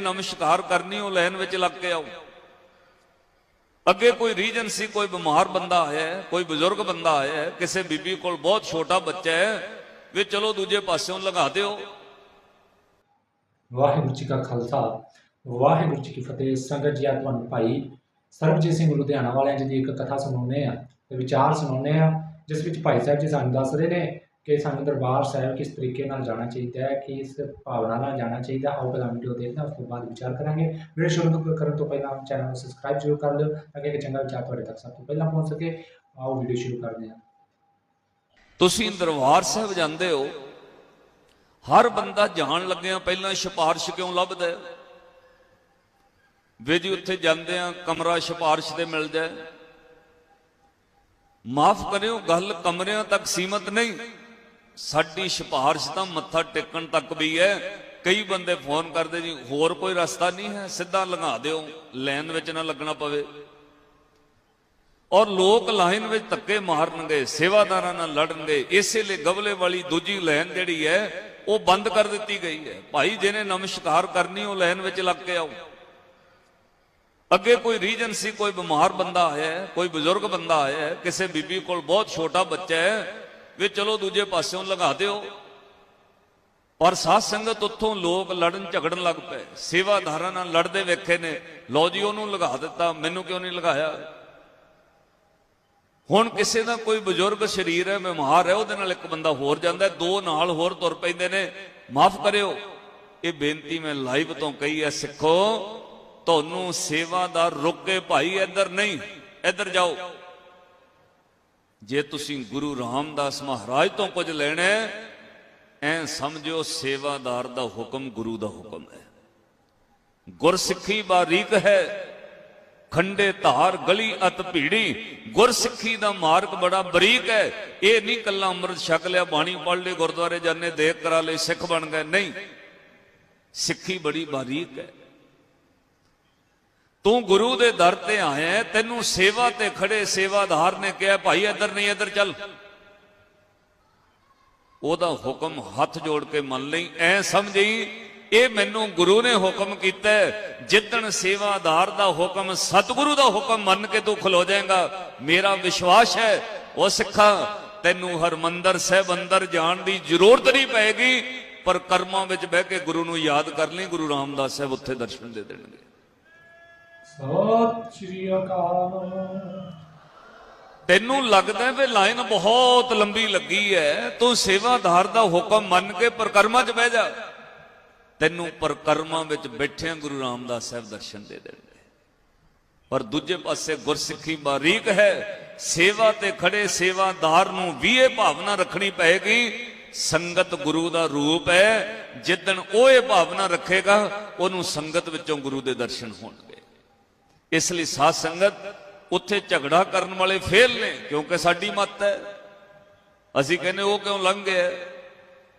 ਨਮਸਕਾਰ ਕਰਨੀ ਉਹ ਲਾਈਨ ਵਿੱਚ ਲੱਗ ਕੇ ਆਓ ਅੱਗੇ ਕੋਈ ਰੀਜਨ ਸੀ ਕੋਈ ਬਿਮਾਰ ਬੰਦਾ ਆਇਆ ਹੈ, ਕੋਈ ਬਜ਼ੁਰਗ ਬੰਦਾ ਆਇਆ ਹੈ, ਕਿਸੇ ਬੀਬੀ ਕੋਲ ਬਹੁਤ ਛੋਟਾ ਬੱਚਾ ਹੈ ਵੀ ਚਲੋ ਦੂਜੇ ਪਾਸਿਓਂ ਲਗਾ ਦਿਓ। ਵਾਹਿਗੁਰੂ ਜੀ ਕਾ ਖਾਲਸਾ ਵਾਹਿਗੁਰੂ ਜੀ ਕੀ ਫਤਿਹ। ਸੰਗਤ ਜੀ ਆ ਤੁਹਾਨੂੰ ਭਾਈ ਸਰਬਜੀਤ ਸਿੰਘ ਲੁਧਿਆਣਾ ਵਾਲਿਆਂ ਜੀ ਦੀ ਇੱਕ ਕਥਾ ਸੁਣਾਉਂਦੇ ਆ ਤੇ ਵਿਚਾਰ ਸੁਣਾਉਂਦੇ ਆ ਜਿਸ ਵਿੱਚ ਭਾਈ ਸਾਹਿਬ ਜੀ ਸਾਨੂੰ ਦੱਸ ਰਹੇ ਨੇ ਕਿ ਸਾਨੂੰ ਦਰਬਾਰ ਸਾਹਿਬ ਕਿਸ ਤਰੀਕੇ ਨਾਲ ਜਾਣਾ ਚਾਹੀਦਾ ਹੈ, ਕਿਸ ਭਾਵਨਾ ਨਾਲ ਜਾਣਾ ਚਾਹੀਦਾ ਆਓ ਪਹਿਲਾਂ ਵੀਡੀਓ ਦੇਖਦੇ ਹਾਂ, ਉਸ ਤੋਂ ਬਾਅਦ ਵਿਚਾਰ ਕਰਾਂਗੇ। ਵੀਡੀਓ ਸ਼ੁਰੂ ਕਰਨ ਤੋਂ ਪਹਿਲਾਂ ਚੈਨਲ ਨੂੰ ਸਬਸਕ੍ਰਾਈਬ ਜ਼ਰੂਰ ਕਰ ਲਿਓ, ਤਾਂ ਕਿ ਚੰਗਾ ਵਿਚਾਰ ਤੁਹਾਡੇ ਤੱਕ ਸਭ ਤੋਂ ਪਹਿਲਾਂ ਪਹੁੰਚ ਸਕੇ। ਆਓ ਵੀਡੀਓ ਸ਼ੁਰੂ ਕਰਦੇ ਹਾਂ। ਤੁਸੀਂ ਦਰਬਾਰ ਸਾਹਿਬ ਜਾਂਦੇ ਹੋ, ਹਰ ਬੰਦਾ ਜਾਣ ਲੱਗਿਆ ਪਹਿਲਾਂ ਸਿਫਾਰਿਸ਼ ਕਿਉਂ ਲੱਭਦਾ ਹੈ? ਵੀ ਜੀ ਉੱਥੇ ਜਾਂਦੇ ਆ ਕਮਰਾ ਸਿਫਾਰਿਸ਼ ਤੇ ਮਿਲ ਜਾਏ ਮਾਫ ਕਰਿਓ, ਗੱਲ ਕਮਰਿਆਂ ਤੱਕ ਸੀਮਤ ਨਹੀਂ। ਸਾਡੀ ਸਿਫਾਰਿਸ਼ ਤਾਂ ਮੱਥਾ ਟੇਕਣ ਤੱਕ ਵੀ ਹੈ। ਕਈ ਬੰਦੇ ਫੋਨ ਕਰਦੇ ਜੀ ਹੋਰ ਕੋਈ ਰਸਤਾ ਨਹੀਂ ਹੈ ਸਿੱਧਾ ਲੰਘਾ ਦਿਓ ਲਾਈਨ ਵਿੱਚ ਨਾ ਲੱਗਣਾ ਪਵੇ। ਔਰ ਲੋਕ ਲਾਈਨ ਵਿੱਚ ਧੱਕੇ ਮਾਰਨਗੇ ਸੇਵਾਦਾਰਾਂ ਨਾਲ ਲੜਨਗੇ ਇਸੇ ਲਈ ਗਵਲੇ ਵਾਲੀ ਦੂਜੀ ਲਾਈਨ ਜਿਹੜੀ ਹੈ ਉਹ ਬੰਦ ਕਰ ਦਿੱਤੀ ਗਈ ਹੈ। ਭਾਈ ਜਿਹਨੇ ਨਮਸਕਾਰ ਕਰਨੀ ਉਹ ਲਾਈਨ ਵਿੱਚ ਲੱਗ ਕੇ ਆਓ। ਅੱਗੇ ਕੋਈ ਰੀਜਨ ਸੀ ਕੋਈ ਬਿਮਾਰ ਬੰਦਾ ਆਇਆ ਹੈ, ਕੋਈ ਬਜ਼ੁਰਗ ਬੰਦਾ ਆਇਆ ਕਿਸੇ ਬੀਬੀ ਕੋਲ ਬਹੁਤ ਛੋਟਾ ਬੱਚਾ ਹੈ ਵੀ ਚਲੋ ਦੂਜੇ ਪਾਸਿਓਂ ਲਗਾ ਦਿਓ। ਔਰ ਸਾਧ ਸੰਗਤ ਉੱਥੋਂ ਲੋਕ ਲੜਨ ਝਗੜਨ ਲੱਗ ਪਏ। ਸੇਵਾਦਾਰਾਂ ਨਾਲ ਲੜਦੇ ਵੇਖੇ ਨੇ। ਲਓ ਜੀ, ਉਹਨੂੰ ਲਗਾ ਦਿੱਤਾ। ਮੈਨੂੰ ਕਿਉਂ ਨਹੀਂ ਲਗਾਇਆ ਹੁਣ ਕਿਸੇ ਦਾ ਕੋਈ ਬਜ਼ੁਰਗ ਸਰੀਰ ਹੈ, ਬਿਮਾਰ ਹੈ, ਉਹਦੇ ਨਾਲ ਇੱਕ ਬੰਦਾ ਹੋਰ ਜਾਂਦਾ ਦੋ ਨਾਲ ਹੋਰ ਤੁਰ ਪੈਂਦੇ ਨੇ। ਮਾਫ ਕਰਿਓ। ਇਹ ਬੇਨਤੀ ਮੈਂ ਲਾਈਵ ਤੋਂ ਕਹੀ ਹੈ, ਸਿੱਖੋ, ਤੁਹਾਨੂੰ ਸੇਵਾਦਾਰ ਰੁਕ ਕੇ ਭਾਈ ਇੱਧਰ ਨਹੀਂ, ਇੱਧਰ ਜਾਓ। ਜੇ ਤੁਸੀਂ ਗੁਰੂ ਰਾਮਦਾਸ ਮਹਾਰਾਜ ਤੋਂ ਕੁਝ ਲੈਣਾ ਹੈ, ਐ ਸਮਝੋ ਸੇਵਾਦਾਰ ਦਾ ਹੁਕਮ ਗੁਰੂ ਦਾ ਹੁਕਮ ਹੈ। ਗੁਰਸਿੱਖੀ ਬਾਰੀਕ ਹੈ ਖੰਡੇ ਧਾਰ ਗਲੀ ਅਤ ਭੀੜੀ ਗੁਰਸਿੱਖੀ ਦਾ ਮਾਰਗ ਬੜਾ ਬਰੀਕ ਹੈ। ਇਹ ਨਹੀਂ ਕੱਲਾ ਅੰਮ੍ਰਿਤ ਛਕ ਲਿਆ ਬਾਣੀ ਪੜ੍ਹ ਲਈ ਗੁਰਦੁਆਰੇ ਜਾਣੇ ਦੇਖ ਕਰਾ ਲਈ ਸਿੱਖ ਬਣ ਗਏ। ਨਹੀਂ ਸਿੱਖੀ ਬੜੀ ਬਾਰੀਕ ਹੈ। ਤੂੰ ਗੁਰੂ ਦੇ ਦਰ ਤੇ ਆਇਆ ਤੈਨੂੰ ਸੇਵਾ ਤੇ ਖੜੇ ਸੇਵਾਦਾਰ ਨੇ ਕਿਹਾ, ਭਾਈ, ਇੱਧਰ ਨਹੀਂ, ਇੱਧਰ ਚੱਲ ਉਹਦਾ ਹੁਕਮ ਹੱਥ ਜੋੜ ਕੇ ਮੰਨ ਲਈ ਐ ਸਮਝੀ ਇਹ ਮੈਨੂੰ ਗੁਰੂ ਨੇ ਹੁਕਮ ਕੀਤਾ ਹੈ। ਜਿੱਦਣ ਸੇਵਾਦਾਰ ਦਾ ਹੁਕਮ, ਸਤਿਗੁਰੂ ਦਾ ਹੁਕਮ ਮੰਨ ਕੇ ਤੂੰ ਖਲੋ ਜਾਏਗਾ, ਮੇਰਾ ਵਿਸ਼ਵਾਸ ਹੈ, ਉਹ ਸਿੱਖਾਂ, ਤੈਨੂੰ ਹਰਮੰਦਰ ਸਾਹਿਬ ਅੰਦਰ ਜਾਣ ਦੀ ਜ਼ਰੂਰਤ ਨਹੀਂ ਪਏਗੀ, ਪਰ ਕਰਮਾਂ ਵਿੱਚ ਬਹਿ ਕੇ ਗੁਰੂ ਨੂੰ ਯਾਦ ਕਰ ਲਈ, ਗੁਰੂ ਰਾਮਦਾਸ ਸਾਹਿਬ ਉੱਥੇ ਦਰਸ਼ਨ ਦੇ ਦੇਣਗੇ ਸਤਿ ਸ਼੍ਰੀ ਅਕਾਲ। ਤੈਨੂੰ ਲੱਗਦਾ ਵੀ ਲਾਈਨ ਬਹੁਤ ਲੰਬੀ ਲੱਗੀ ਹੈ ਤੂੰ ਸੇਵਾਦਾਰ ਦਾ ਹੁਕਮ ਮੰਨ ਕੇ ਪ੍ਰਕਰਮਾਂ 'ਚ ਬਹਿ ਜਾ। ਤੈਨੂੰ ਪ੍ਰਕਰਮਾਂ ਵਿੱਚ ਬੈਠਿਆਂ ਗੁਰੂ ਰਾਮਦਾਸ ਸਾਹਿਬ ਦਰਸ਼ਨ ਦੇ ਦੇਣਗੇ। ਪਰ ਦੂਜੇ ਪਾਸੇ ਗੁਰਸਿੱਖੀ ਬਾਰੀਕ ਹੈ, ਸੇਵਾ ਤੇ ਖੜੇ ਸੇਵਾਦਾਰ ਨੂੰ ਵੀ ਇਹ ਭਾਵਨਾ ਰੱਖਣੀ ਪਏਗੀ, ਸੰਗਤ ਗੁਰੂ ਦਾ ਰੂਪ ਹੈ, ਜਿੱਦਣ ਉਹ ਇਹ ਭਾਵਨਾ ਰੱਖੇਗਾ, ਉਹਨੂੰ ਸੰਗਤ ਵਿੱਚੋਂ ਗੁਰੂ ਦੇ ਦਰਸ਼ਨ ਹੋਣ। ਇਸ ਲਈ ਸਾਧ ਸੰਗਤ ਉੱਥੇ ਝਗੜਾ ਕਰਨ ਵਾਲੇ ਫੇਲ ਨੇ, ਕਿਉਂਕਿ ਸਾਡੀ ਮੱਤ ਹੈ। ਅਸੀਂ ਕਹਿੰਦੇ ਉਹ ਕਿਉਂ ਲੰਘ ਗਿਆ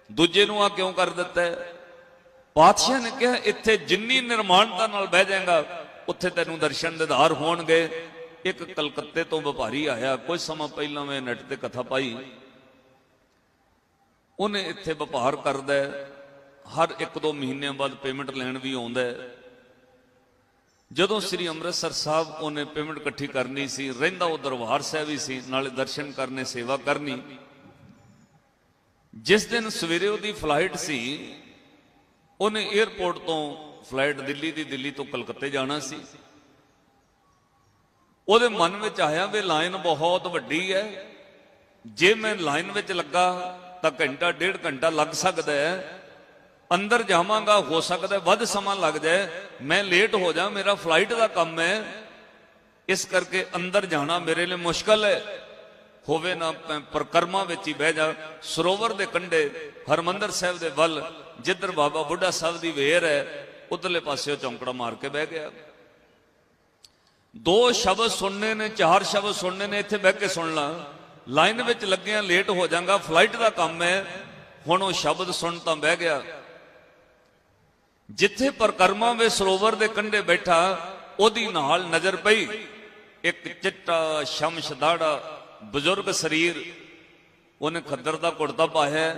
ਦੂਜੇ ਨੂੰ ਆ ਕਿਉਂ ਕਰ ਦਿੱਤਾ ਪਾਤਸ਼ਾਹ ਨੇ ਕਿਹਾ, ਇੱਥੇ ਜਿੰਨੀ ਨਿਰਮਾਣਤਾ ਨਾਲ ਬਹਿ ਜਾਏਗਾ, ਉੱਥੇ ਤੈਨੂੰ ਦਰਸ਼ਨ ਦਿਦਾਰ ਹੋਣਗੇ। ਇੱਕ ਕਲਕੱਤੇ ਤੋਂ ਵਪਾਰੀ ਆਇਆ ਕੁਝ ਸਮਾਂ ਪਹਿਲਾਂ ਮੈਂ ਨੈਟ ਤੇ ਕਥਾ ਪਾਈ। ਉਹਨੇ ਇੱਥੇ ਵਪਾਰ ਕਰਦਾ ਹਰ ਇੱਕ ਦੋ ਮਹੀਨਿਆਂ ਬਾਅਦ ਪੇਮੈਂਟ ਲੈਣ ਵੀ ਆਉਂਦਾ ਜਦੋਂ ਸ੍ਰੀ ਅੰਮ੍ਰਿਤਸਰ ਸਾਹਿਬ ਉਹਨੇ ਪੇਮੈਂਟ ਇਕੱਠੀ ਕਰਨੀ ਸੀ, ਰਹਿੰਦਾ ਉਹ ਦਰਬਾਰ ਸਾਹਿਬ ਹੀ ਸੀ, ਨਾਲੇ ਦਰਸ਼ਨ ਕਰਨੇ, ਸੇਵਾ ਕਰਨੀ। ਜਿਸ ਦਿਨ ਸਵੇਰੇ ਉਹਦੀ ਫਲਾਈਟ ਸੀ, ਉਹਨੇ 에ਅਰਪੋਰਟ ਤੋਂ ਫਲਾਈਟ ਦਿੱਲੀ ਦੀ, ਦਿੱਲੀ ਤੋਂ ਕਲਕੱਤੇ ਜਾਣਾ ਸੀ। ਉਹਦੇ ਮਨ ਵਿੱਚ ਆਇਆ ਵੀ ਲਾਈਨ ਬਹੁਤ ਵੱਡੀ ਹੈ। ਜੇ ਮੈਂ ਲਾਈਨ ਵਿੱਚ ਲੱਗਾ ਤਾਂ ਘੰਟਾ, ਡੇਢ ਘੰਟਾ ਲੱਗ ਸਕਦਾ ਹੈ। ਅੰਦਰ ਜਾਵਾਂਗਾ, ਹੋ ਸਕਦਾ ਵੱਧ ਸਮਾਂ ਲੱਗ ਜਾਏ, ਮੈਂ ਲੇਟ ਹੋ ਜਾ, ਮੇਰਾ ਫਲਾਈਟ ਦਾ ਕੰਮ ਹੈ। ਇਸ ਕਰਕੇ ਅੰਦਰ ਜਾਣਾ ਮੇਰੇ ਲਈ ਮੁਸ਼ਕਲ ਹੈ। ਹੋਵੇ ਨਾ ਮੈਂ ਵਿੱਚ ਹੀ ਬਹਿ ਜਾ, ਸਰੋਵਰ ਦੇ ਕੰਢੇ, ਹਰਮੰਦਰ ਸਾਹਿਬ ਦੇ ਵੱਲ, ਜਿੱਧਰ ਬਾਬਾ ਬੁੱਢਾ ਸਾਹਿਬ ਦੀ ਵੇਰ ਹੈ, ਉਧਰਲੇ ਪਾਸੇ ਚੌਂਕੜਾ ਮਾਰ ਕੇ ਬਹਿ ਗਿਆ। ਦੋ ਸ਼ਬਦ ਸੁਣਨੇ ਨੇ, ਚਾਰ ਸ਼ਬਦ ਸੁਣਨੇ ਨੇ, ਇੱਥੇ ਬਹਿ ਕੇ ਸੁਣ ਲਾ। ਲਾਈਨ ਵਿੱਚ ਲੱਗਿਆ ਲੇਟ ਹੋ ਜਾਗਾ ਫਲਾਈਟ ਦਾ ਕੰਮ ਹੈ। ਹੁਣ ਉਹ ਸ਼ਬਦ ਸੁਣ ਤਾਂ ਬਹਿ ਗਿਆ। ਜਿੱਥੇ ਪਰਕਰਮਾ ਵੇ ਸਰੋਵਰ ਦੇ ਕੰਢੇ ਬੈਠਾ, ਉਹਦੀ ਨਾਲ ਨਜ਼ਰ ਪਈ। ਇੱਕ ਚਿੱਟਾ ਸ਼ਮਸ਼ ਦਾੜਾ ਬਜ਼ੁਰਗ ਸਰੀਰ, ਉਹਨੇ ਖੱਦਰ ਦਾ ਕੁੜਤਾ ਪਾਇਆ।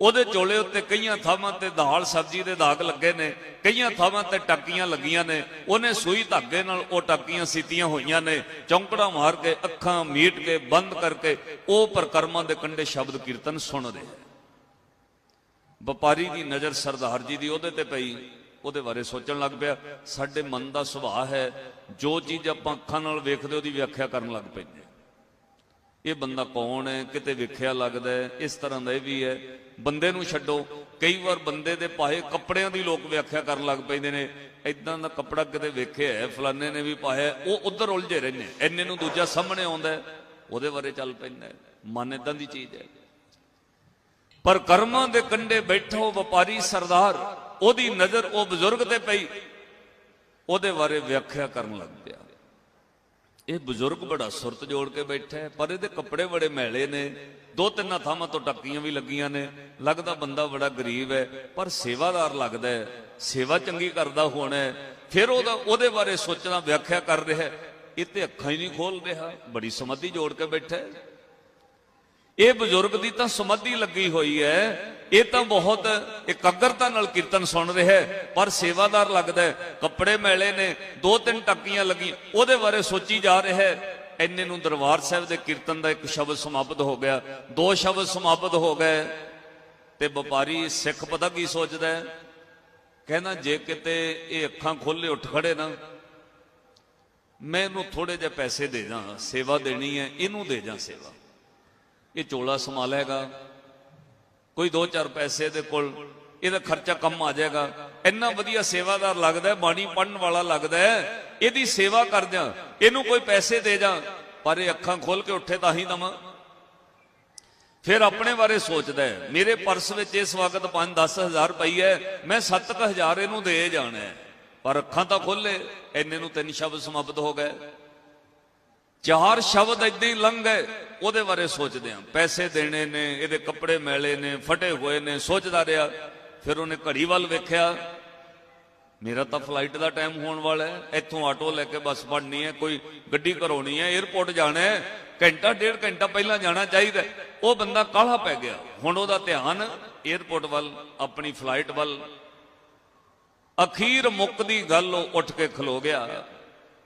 ਉਹਦੇ ਚੋਲੇ ਉੱਤੇ ਕਈਆਂ ਥਾਵਾਂ ਤੇ ਦਾਲ ਸਬਜ਼ੀ ਦੇ ਦਾਗ ਲੱਗੇ ਨੇ, ਕਈਆਂ ਥਾਵਾਂ ਤੇ ਟੱਕੀਆਂ ਲੱਗੀਆਂ ਨੇ। ਉਹਨੇ ਸੂਈ ਧਾਗੇ ਨਾਲ ਉਹ ਟੱਕੀਆਂ ਸੀਤੀਆਂ ਹੋਈਆਂ ਨੇ। ਚੌਂਕੜਾ ਮਾਰ ਕੇ, ਅੱਖਾਂ ਮੀਟ ਕੇ, ਬੰਦ ਕਰਕੇ ਉਹ ਪ੍ਰਕਰਮਾਂ ਦੇ ਕੰਡੇ ਸ਼ਬਦ ਕੀਰਤਨ ਸੁਣ ਰਿਹਾ ਵਪਾਰੀ ਦੀ ਨਜ਼ਰ ਸਰਦਾਰ ਜੀ ਦੀ ਉਹਦੇ ਤੇ ਪਈ, ਉਹਦੇ ਬਾਰੇ ਸੋਚਣ ਲੱਗ ਪਿਆ। ਸਾਡੇ ਮਨ ਦਾ ਸੁਭਾਅ ਹੈ, ਜੋ ਚੀਜ਼ ਆਪਾਂ ਅੱਖਾਂ ਨਾਲ ਵੇਖਦੇ ਉਹਦੀ ਵਿਆਖਿਆ ਕਰਨ ਲੱਗ ਪੈਂਦੇ ਇਹ ਬੰਦਾ ਕੌਣ ਹੈ, ਕਿਤੇ ਵੇਖਿਆ ਲੱਗਦਾ ਹੈ, ਇਸ ਤਰ੍ਹਾਂ ਦਾ ਇਹ ਵੀ ਹੈ। ਬੰਦੇ ਨੂੰ ਛੱਡੋ, ਕਈ ਵਾਰ ਬੰਦੇ ਦੇ ਪਾਏ ਕੱਪੜਿਆਂ ਦੀ ਲੋਕ ਵਿਆਖਿਆ ਕਰਨ ਲੱਗ ਪੈਂਦੇ ਨੇ। ਇਦਾਂ ਦਾ ਕੱਪੜਾ ਕਿਤੇ ਵੇਖਿਆ ਹੈ, ਫਲਾਣੇ ਨੇ ਵੀ ਪਾਇਆ ਉਹ ਉਧਰ ਉਲਝੇ ਰਹਿੰਦੇ ਐਨੇ ਨੂੰ ਦੂਜਾ ਸਾਹਮਣੇ ਆਉਂਦਾ ਉਹਦੇ ਬਾਰੇ ਚੱਲ ਪੈਂਦਾ ਮਨ ਇਦਾਂ ਦੀ ਚੀਜ਼ ਹੈ। ਪਰ ਕਰਮਾਂ ਦੇ ਕੰਡੇ ਬੈਠੋ ਵਪਾਰੀ ਸਰਦਾਰ, ਉਹਦੀ ਨਜ਼ਰ ਉਹ ਬਜ਼ੁਰਗ ਤੇ ਪਈ। ਉਹਦੇ ਬਾਰੇ ਵਿਆਖਿਆ ਕਰਨ ਲੱਗ ਪਿਆ। ਇਹ ਬਜ਼ੁਰਗ ਬੜਾ ਸੁਰਤ ਜੋੜ ਕੇ ਬੈਠਾ ਹੈ, ਪਰ ਇਹਦੇ ਕੱਪੜੇ ਬੜੇ ਮੈਲੇ ਨੇ। ਦੋ ਤਿੰਨਾਂ ਥਾਵਾਂ ਤੋਂ ਟੱਕੀਆਂ ਵੀ ਲੱਗੀਆਂ ਨੇ। ਲੱਗਦਾ ਬੰਦਾ ਬੜਾ ਗਰੀਬ ਹੈ, ਪਰ ਸੇਵਾਦਾਰ ਲੱਗਦਾ ਹੈ। ਸੇਵਾ ਚੰਗੀ ਕਰਦਾ ਹੋਣਾ ਫਿਰ ਉਹਦਾ ਉਹਦੇ ਬਾਰੇ ਸੋਚਣਾ, ਵਿਆਖਿਆ ਕਰ ਰਿਹਾ ਇਹ ਤੇ ਅੱਖਾਂ ਹੀ ਨਹੀਂ ਖੋਲ ਰਿਹਾ। ਬੜੀ ਸਮਾਧੀ ਜੋੜ ਕੇ ਬੈਠਾ ਹੈ। ਇਹ ਬਜ਼ੁਰਗ ਦੀ ਤਾਂ ਸਮਾਧੀ ਲੱਗੀ ਹੋਈ ਹੈ। ਇਹ ਤਾਂ ਬਹੁਤ ਇਕਾਗਰਤਾ ਨਾਲ ਕੀਰਤਨ ਸੁਣ ਰਿਹਾ ਪਰ ਸੇਵਾਦਾਰ ਲੱਗਦਾ ਕੱਪੜੇ ਮੈਲੇ ਨੇ ਦੋ ਤਿੰਨ ਟੱਕੀਆਂ ਲੱਗੀਆਂ। ਉਹਦੇ ਬਾਰੇ ਸੋਚੀ ਜਾ ਰਿਹਾ ਹੈ। ਇੰਨੇ ਨੂੰ ਦਰਬਾਰ ਸਾਹਿਬ ਦੇ ਕੀਰਤਨ ਦਾ ਇੱਕ ਸ਼ਬਦ ਸਮਾਪਤ ਹੋ ਗਿਆ। ਦੋ ਸ਼ਬਦ ਸਮਾਪਤ ਹੋ ਗਏ। ਤੇ ਵਪਾਰੀ ਸਿੱਖ ਪਤਾ ਕੀ ਸੋਚਦਾ ਕਹਿੰਦਾ, ਜੇ ਕਿਤੇ ਇਹ ਅੱਖਾਂ ਖੋਲੇ ਉੱਠ ਖੜੇ ਨਾ, ਮੈਂ ਇਹਨੂੰ ਥੋੜੇ ਜਿਹੇ ਪੈਸੇ ਦੇ ਦਾਂ। ਸੇਵਾ ਦੇਣੀ ਹੈ, ਇਹਨੂੰ ਦੇ ਜਾਂ ਸੇਵਾ। ਇਹ ਚੋਲਾ ਸੰਭਾਲੇਗਾ। ਕੋਈ 2-4 ਪੈਸੇ ਦੇ ਕੋਲ ਇਹਦਾ ਖਰਚਾ ਕੰਮ ਆ ਜਾਏਗਾ। ਇੰਨਾ ਵਧੀਆ ਸੇਵਾਦਾਰ ਲੱਗਦਾ ਬਾਣੀ ਪੜਨ ਵਾਲਾ ਲੱਗਦਾ ਇਹਦੀ ਸੇਵਾ ਕਰ ਦਿਆਂ ਇਹਨੂੰ ਕੋਈ ਪੈਸੇ ਦੇ ਜਾ, ਪਰ ਇਹ ਅੱਖਾਂ ਖੋਲ ਕੇ ਉੱਠੇ ਤਾਂ ਹੀ ਦਵਾਂ। ਫਿਰ ਆਪਣੇ ਬਾਰੇ ਸੋਚਦਾ ਹੈ, ਮੇਰੇ ਪਰਸ ਵਿੱਚ ਇਸ ਵਕਤ 5-10 ਹਜ਼ਾਰ ਪਈ ਹੈ, ਮੈਂ 7-1000 ਇਹਨੂੰ ਦੇ ਜਾਣਾ ਪਰ ਅੱਖਾਂ ਤਾਂ ਖੋਲੇ, ਇੰਨੇ ਨੂੰ ਤਿੰਨ ਸ਼ਬਦ ਸਮਾਪਤ ਹੋ ਗਏ। ਚਾਰ ਸ਼ਬਦ ਇਦਾਂ ਹੀ ਲੰਘ ਗਏ ਉਹਦੇ ਬਾਰੇ ਸੋਚਦੇ ਆ ਪੈਸੇ ਦੇਣੇ ਨੇ, ਇਹਦੇ ਕੱਪੜੇ ਮੈਲੇ ਨੇ, ਫਟੇ ਹੋਏ ਨੇ, ਸੋਚਦਾ ਰਿਹਾ। ਫਿਰ ਉਹਨੇ ਘੜੀ ਵੱਲ ਵੇਖਿਆ। ਮੇਰਾ ਤਾਂ ਫਲਾਈਟ ਦਾ ਟਾਈਮ ਹੋਣ ਵਾਲਾ ਹੈ। ਇੱਥੋਂ ਆਟੋ ਲੈ ਕੇ ਬੱਸ ਫੜਨੀ ਹੈ। ਕੋਈ ਗੱਡੀ ਘਰੋਣੀ ਹੈ। 에어ਪੋਰਟ ਜਾਣਾ ਹੈ। ਘੰਟਾ, ਡੇਢ ਘੰਟਾ ਪਹਿਲਾਂ ਜਾਣਾ ਚਾਹੀਦਾ ਉਹ ਬੰਦਾ ਕਾਹਲਾ ਪੈ ਗਿਆ। ਹੁਣ ਉਹਦਾ ਧਿਆਨ 에어ਪੋਰਟ ਵੱਲ, ਆਪਣੀ ਫਲਾਈਟ ਵੱਲ। ਅਖੀਰ ਮੁੱਕ ਦੀ ਗੱਲ ਉਹ ਉੱਠ ਕੇ ਖਲੋ ਗਿਆ।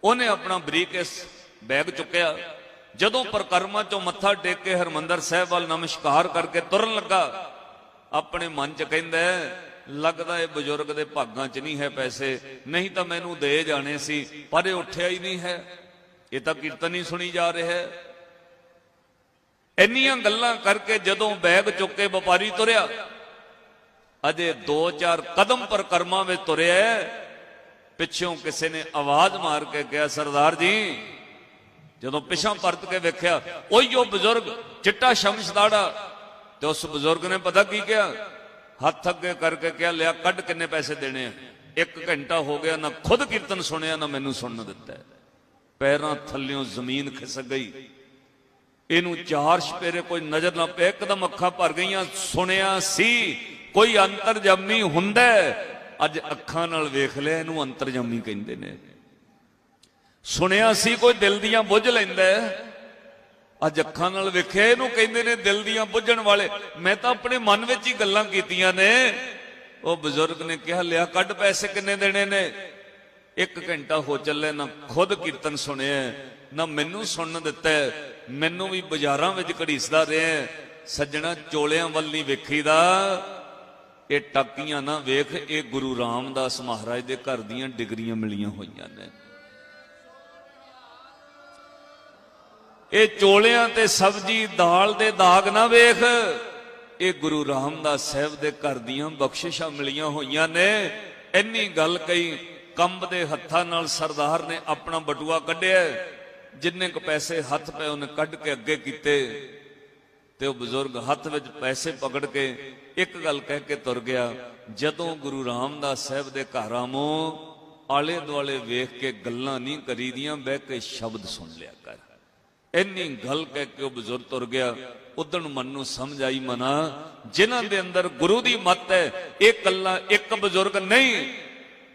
ਉਹਨੇ ਆਪਣਾ ਬਰੀਕ ਇਸ ਬੈਗ ਚੁੱਕਿਆ। ਜਦੋਂ ਪ੍ਰਕਰਮਾਂ ਚੋਂ ਮੱਥਾ ਟੇਕ ਕੇ ਹਰਮੰਦਰ ਸਾਹਿਬ ਵੱਲ ਨਮਸਕਾਰ ਕਰਕੇ ਤੁਰਨ ਲੱਗਾ, ਆਪਣੇ ਮਨ 'ਚ ਕਹਿੰਦਾ ਲੱਗਦਾ ਇਹ ਬਜ਼ੁਰਗ ਦੇ ਭਾਗਾਂ 'ਚ ਨਹੀਂ ਹੈ ਪੈਸੇ, ਨਹੀਂ ਤਾਂ ਮੈਨੂੰ ਦੇ ਜਾਣੇ ਸੀ, ਪਰ ਇਹ ਉੱਠਿਆ ਹੀ ਨਹੀਂ ਹੈ। ਇਹ ਤਾਂ ਕੀਰਤਨ ਹੀ ਸੁਣੀ ਜਾ ਰਿਹਾ ਹੈ। ਇੰਨੀਆਂ ਗੱਲਾਂ ਕਰਕੇ ਜਦੋਂ ਬੈਗ ਚੁੱਕ ਕੇ ਵਪਾਰੀ ਤੁਰਿਆ, ਅਜੇ 2-4 ਕਦਮ ਪਰ ਕਰਮਾਂ ਵਿੱਚ ਤੁਰਿਆ ਪਿੱਛੋਂ ਕਿਸੇ ਨੇ ਆਵਾਜ਼ ਮਾਰ ਕੇ ਕਿਹਾ, ਸਰਦਾਰ ਜੀ ਜਦੋਂ ਪਿਛਾਂ ਪਰਤ ਕੇ ਵੇਖਿਆ, ਉਹੀ ਉਹ ਬਜ਼ੁਰਗ ਚਿੱਟਾ ਸ਼ਮਸ਼ਦਾੜਾ ਤੇ ਉਸ ਬਜ਼ੁਰਗ ਨੇ ਪਤਾ ਕੀ ਕਿਹਾ? ਹੱਥ ਅੱਗੇ ਕਰਕੇ ਕਿਹਾ, ਲਿਆ ਕੱਢ ਕਿੰਨੇ ਪੈਸੇ ਦੇਣੇ ਆ। ਇੱਕ ਘੰਟਾ ਹੋ ਗਿਆ, ਨਾ ਖੁਦ ਕੀਰਤਨ ਸੁਣਿਆ, ਨਾ ਮੈਨੂੰ ਸੁਣਨ ਦਿੱਤਾ। ਪੈਰਾਂ ਥੱਲਿਓਂ ਜ਼ਮੀਨ ਖਿਸਕ ਗਈ। ਇਹਨੂੰ ਚਾਰ ਸਪੇਰੇ ਕੋਈ ਨਜ਼ਰ ਨਾ ਪਏ, ਇੱਕਦਮ ਅੱਖਾਂ ਭਰ ਗਈਆਂ। ਸੁਣਿਆ ਸੀ, ਕੋਈ ਅੰਤਰਜਾਮੀ ਹੁੰਦਾ ਅੱਜ ਅੱਖਾਂ ਨਾਲ ਵੇਖ ਲਿਆ, ਇਹਨੂੰ ਅੰਤਰਜਾਮੀ ਕਹਿੰਦੇ ਨੇ। ਸੁਣਿਆ ਸੀ ਕੋਈ ਦਿਲ ਦੀਆਂ ਬੁੱਝ ਲੈਂਦਾ ਹੈ। ਅੱਜ ਅੱਖਾਂ ਨਾਲ ਵੇਖਿਆ, ਇਹਨੂੰ ਕਹਿੰਦੇ ਨੇ ਦਿਲ ਦੀਆਂ ਬੁੱਝਣ ਵਾਲੇ। ਮੈਂ ਤਾਂ ਆਪਣੇ ਮਨ ਵਿੱਚ ਹੀ ਗੱਲਾਂ ਕੀਤੀਆਂ ਨੇ। ਉਹ ਬਜ਼ੁਰਗ ਨੇ ਕਿਹਾ, ਲਿਆ ਕੱਢ ਪੈਸੇ ਕਿੰਨੇ ਦੇਣੇ ਨੇ? ਇੱਕ ਘੰਟਾ ਹੋ ਚੱਲੇ ਨਾ ਖੁਦ ਕੀਰਤਨ ਸੁਣਿਆ ਨਾ ਮੈਨੂੰ ਸੁਣਨ ਦਿੱਤਾ ਮੈਨੂੰ ਵੀ ਬਾਜ਼ਾਰਾਂ ਵਿੱਚ ਘੜੀਸਦਾ ਰਿਹਾ ਸੱਜਣਾ ਚੋਲਿਆਂ ਵੱਲ ਨਹੀਂ ਵੇਖੀਦਾ। ਇਹ ਟਾਕੀਆਂ ਨਾ ਵੇਖ, ਇਹ ਗੁਰੂ ਰਾਮਦਾਸ ਮਹਾਰਾਜ ਦੇ ਘਰ ਦੀਆਂ ਡਿਗਰੀਆਂ ਮਿਲੀਆਂ ਹੋਈਆਂ ਨੇ। ਇਹ ਚੋਲਿਆਂ ਤੇ ਸਬਜੀ ਦਾਲ ਦੇ ਦਾਗ ਨਾ ਵੇਖ। ਇਹ ਗੁਰੂ ਰਾਮਦਾਸ ਸਾਹਿਬ ਦੇ ਘਰ ਦੀਆਂ ਬਖਸ਼ਿਸ਼ਾਂ ਮਿਲੀਆਂ ਹੋਈਆਂ ਨੇ। ਇੰਨੀ ਗੱਲ ਕਹੀ, ਕੰਬ ਦੇ ਹੱਥਾਂ ਨਾਲ ਸਰਦਾਰ ਨੇ ਆਪਣਾ ਬਟੂਆ ਕੱਢਿਆ। ਜਿੰਨੇ ਕ ਪੈਸੇ ਹੱਥ ਪਏ ਉਹਨੇ ਕੱਢ ਕੇ ਅੱਗੇ ਕੀਤੇ। ਤੇ ਉਹ ਬਜ਼ੁਰਗ ਹੱਥ ਵਿੱਚ ਪੈਸੇ ਪਕੜ ਕੇ ਇੱਕ ਗੱਲ ਕਹਿ ਕੇ ਤੁਰ ਗਿਆ, ਜਦੋਂ ਗੁਰੂ ਰਾਮਦਾਸ ਸਾਹਿਬ ਦੇ ਘਰ ਆਮੋ ਆਲੇ ਦੁਆਲੇ ਵੇਖ ਕੇ ਗੱਲਾਂ ਨਹੀਂ ਕਰੀਦੀਆਂ, ਬਹਿ ਕੇ ਸ਼ਬਦ ਸੁਣ ਲਿਆ ਕਰ। ਇੰਨੀ ਗੱਲ ਕਹਿ ਕੇ ਉਹ ਬਜ਼ੁਰਗ ਤੁਰ ਗਿਆ। ਉਦੋਂ ਮਨ ਨੂੰ ਸਮਝ ਆਈ ਮਨਾ, ਜਿਨ੍ਹਾਂ ਦੇ ਅੰਦਰ ਗੁਰੂ ਦੀ ਮੱਤ ਹੈ, ਇਹ ਕੱਲਾ ਇੱਕ ਬਜ਼ੁਰਗ ਨਹੀਂ।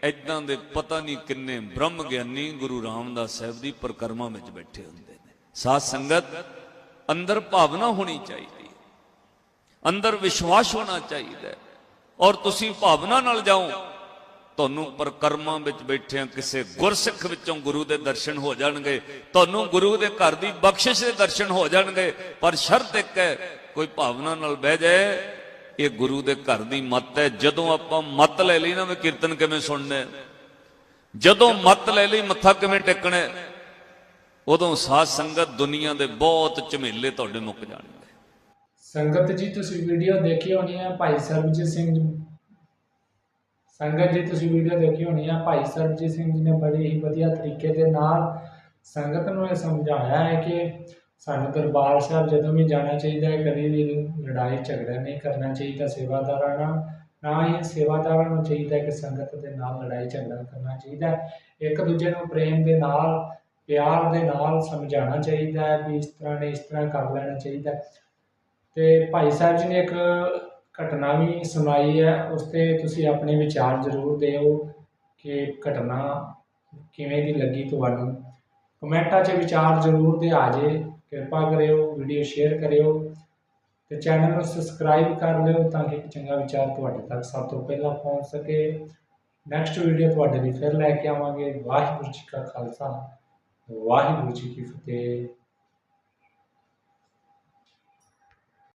ਐਦਾਂ ਦੇ ਪਤਾ ਨਹੀਂ ਕਿੰਨੇ ਬ੍ਰਹਮ ਗਿਆਨੀ ਗੁਰੂ ਰਾਮਦਾਸ ਸਾਹਿਬ ਦੀ ਪ੍ਰਕਰਮਾ ਵਿੱਚ ਬੈਠੇ ਹੁੰਦੇ ਨੇ। ਸਾਧ ਸੰਗਤ, ਅੰਦਰ ਭਾਵਨਾ ਹੋਣੀ ਚਾਹੀਦੀ ਅੰਦਰ ਵਿਸ਼ਵਾਸ ਹੋਣਾ ਚਾਹੀਦਾ ਔਰ ਤੁਸੀਂ ਭਾਵਨਾ ਨਾਲ ਜਾਓ। ਤੁਹਾਨੂੰ ਪਰਕਰਮਾਂ ਵਿੱਚ ਬੈਠਿਆਂ ਕਿਸੇ ਗੁਰਸਿੱਖ ਵਿੱਚੋਂ ਗੁਰੂ ਦੇ ਦਰਸ਼ਨ ਹੋ ਜਾਣਗੇ, ਤੁਹਾਨੂੰ ਗੁਰੂ ਦੇ ਘਰ ਦੀ ਬਖਸ਼ਿਸ਼ ਦੇ ਦਰਸ਼ਨ ਹੋ ਜਾਣਗੇ, ਪਰ ਸ਼ਰਤ ਇੱਕ ਹੈ, ਕੋਈ ਭਾਵਨਾ ਨਾਲ ਬਹਿ ਜਾਏ, ਇਹ ਗੁਰੂ ਦੇ ਘਰ ਦੀ ਮੱਤ ਹੈ, ਜਦੋਂ ਆਪਾਂ ਮੱਤ ਲੈ ਲਈ ਨਾ, ਵੀ ਕੀਰਤਨ ਕਿਵੇਂ ਸੁਣਨੇ ਜਦੋਂ ਮੱਤ ਲੈ ਲਈ, ਮੱਥਾ ਕਿਵੇਂ ਟੇਕਣਾ ਉਦੋਂ ਸਾਧ ਸੰਗਤ ਦੁਨੀਆ ਦੇ ਬਹੁਤ ਝਮੇਲੇ ਤੁਹਾਡੇ ਮੁੱਕ ਜਾਣਗੇ। ਸੰਗਤ ਜੀ, ਤੁਸੀਂ ਵੀਡੀਓ ਦੇਖੀ ਹੋਣੀ ਹੈ ਭਾਈ ਸਰਬਜੀਤ ਸਿੰਘ ਜੀ। ਸੰਗਤ ਜੀ, ਤੁਸੀਂ ਵੀਡੀਓ ਦੇਖੀ ਹੋਣੀ ਹੈ ਭਾਈ ਸਰਬਜੀਤ ਸਿੰਘ ਜੀ ਨੇ ਬੜੇ ਹੀ ਵਧੀਆ ਤਰੀਕੇ ਦੇ ਨਾਲ ਸੰਗਤ ਨੂੰ ਇਹ ਸਮਝਾਇਆ ਹੈ ਕਿ ਸਾਨੂੰ ਦਰਬਾਰ ਸਾਹਿਬ ਜਦੋਂ ਵੀ ਜਾਣਾ ਚਾਹੀਦਾ ਹੈ, ਕਦੀ ਵੀ ਲੜਾਈ ਝਗੜਾ ਨਹੀਂ ਕਰਨਾ ਚਾਹੀਦਾ ਸੇਵਾਦਾਰਾਂ ਨਾਲ, ਨਾ ਹੀ ਸੇਵਾਦਾਰਾਂ ਨੂੰ ਚਾਹੀਦਾ ਕਿ ਸੰਗਤ ਦੇ ਨਾਲ ਲੜਾਈ ਝਗੜਾ ਕਰਨਾ ਚਾਹੀਦਾ ਇੱਕ ਦੂਜੇ ਨੂੰ ਪ੍ਰੇਮ ਦੇ ਨਾਲ, ਪਿਆਰ ਦੇ ਨਾਲ ਸਮਝਾਉਣਾ ਚਾਹੀਦਾ ਹੈ ਵੀ ਇਸ ਤਰ੍ਹਾਂ ਨੇ, ਇਸ ਤਰ੍ਹਾਂ ਕਰ ਲੈਣਾ ਚਾਹੀਦਾ ਤੇ ਭਾਈ ਸਾਹਿਬ ਜੀ ਨੇ ਇੱਕ ਘਟਨਾ ਵੀ ਸੁਣਾਈ ਹੈ, ਉਸ ਤੇ ਤੁਸੀਂ ਆਪਣੇ ਵਿਚਾਰ ਜ਼ਰੂਰ ਦਿਓ ਕਿ ਘਟਨਾ ਕਿਵੇਂ ਦੀ ਲੱਗੀ ਤੁਹਾਨੂੰ ਕਮੈਂਟਾਂ 'ਚ ਵਿਚਾਰ ਜ਼ਰੂਰ ਦੇ ਆ ਜੇ, ਕਿਰਪਾ ਕਰਿਓ, ਵੀਡੀਓ ਸ਼ੇਅਰ ਕਰਿਓ ਤੇ ਚੈਨਲ ਨੂੰ ਸਬਸਕ੍ਰਾਈਬ ਕਰ ਲਿਓ ਤਾਂ ਕਿ ਇੱਕ ਚੰਗਾ ਵਿਚਾਰ ਤੁਹਾਡੇ ਤੱਕ ਸਭ ਤੋਂ ਪਹਿਲਾਂ ਪਹੁੰਚ ਸਕੇ। ਨੈਕਸਟ ਵੀਡੀਓ ਤੁਹਾਡੇ ਲਈ ਫਿਰ ਲੈ ਕੇ ਆਵਾਂਗੇ। ਵਾਹਿਗੁਰੂ ਜੀ ਕਾ ਖਾਲਸਾ, ਵਾਹਿਗੁਰੂ ਜੀ ਕੀ ਫਤਿਹ।